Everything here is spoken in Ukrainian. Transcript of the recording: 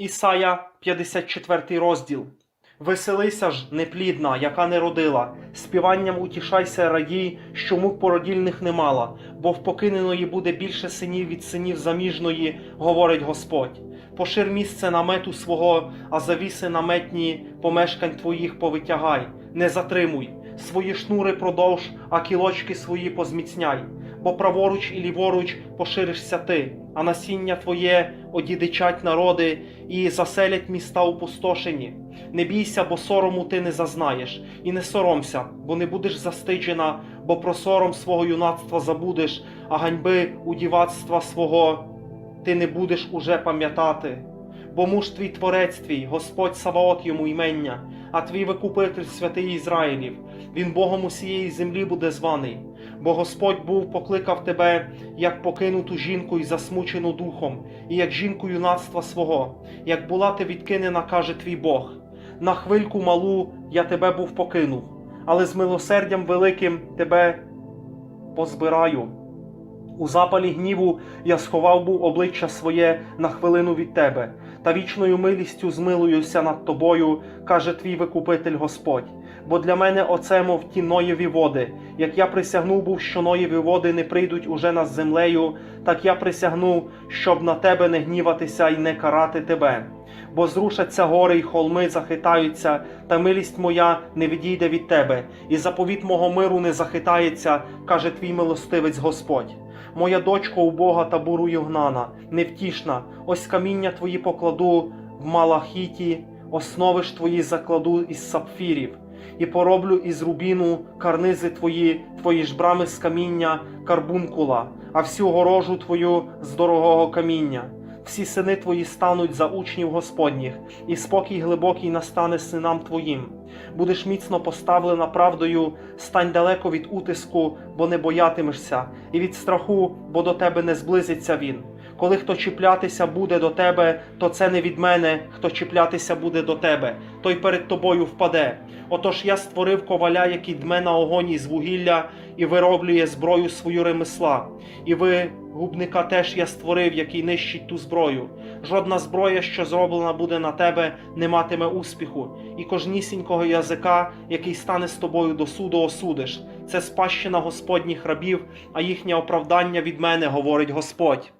Ісая 54 розділ. Веселися ж, неплідна, яка не родила, співанням утішайся, радій, що мук породільних не мала, бо в покиненої буде більше синів від синів заміжної, говорить Господь. Пошир місце намету свого, а завіси наметні помешкань твоїх повитягай, не затримуй, свої шнури продовж, а кілочки свої позміцняй, бо праворуч і ліворуч поширишся ти, а насіння твоє одідичать народи і заселять міста опустошені. Не бійся, бо сорому ти не зазнаєш, і не соромся, бо не будеш застиджена, бо про сором свого юнацтва забудеш, а ганьби у дівацтва свого ти не будеш уже пам'ятати. Бо муж твій творець твій, Господь Саваот йому імення, а твій викупитель святий Ізраїлів, він Богом усієї землі буде званий. Бо Господь був покликав тебе, як покинуту жінку і засмучену духом, і як жінку юнацтва свого, як була ти відкинена, каже твій Бог. На хвильку малу я тебе був покинув, але з милосердям великим тебе позбираю. У запалі гніву я сховав був обличчя своє на хвилину від тебе, та вічною милістю змилуюся над тобою, каже твій викупитель Господь. Бо для мене оце, мов ті Ноєві води. Як я присягнув був, що Ноєві води не прийдуть уже над землею, так я присягнув, щоб на тебе не гніватися і не карати тебе. Бо зрушаться гори й холми захитаються, та милість моя не відійде від тебе, і заповіт мого миру не захитається, каже твій милостивець Господь. Моя дочко у Бога табору югнана, невтішна, ось каміння твої покладу в малахіті, основи ж твої закладу із сапфірів, і пороблю із рубіну карнизи твої, твої ж брами з каміння, карбункула, а всю горожу твою з дорогого каміння. Всі сини твої стануть за учнів Господніх, і спокій глибокий настане синам твоїм. Будеш міцно поставлена правдою, стань далеко від утиску, бо не боятимешся, і від страху, бо до тебе не зблизиться він. Коли хто чіплятися буде до тебе, то це не від мене, хто чіплятися буде до тебе, той перед тобою впаде. Отож я створив коваля, який дме на огоні з вугілля і вироблює зброю свою ремесла. І ви, губника, теж я створив, який нищить ту зброю. Жодна зброя, що зроблена буде на тебе, не матиме успіху, і кожнісінького язика, який стане з тобою до суду, осудиш. Це спадщина Господніх рабів, а їхнє оправдання від мене, говорить Господь.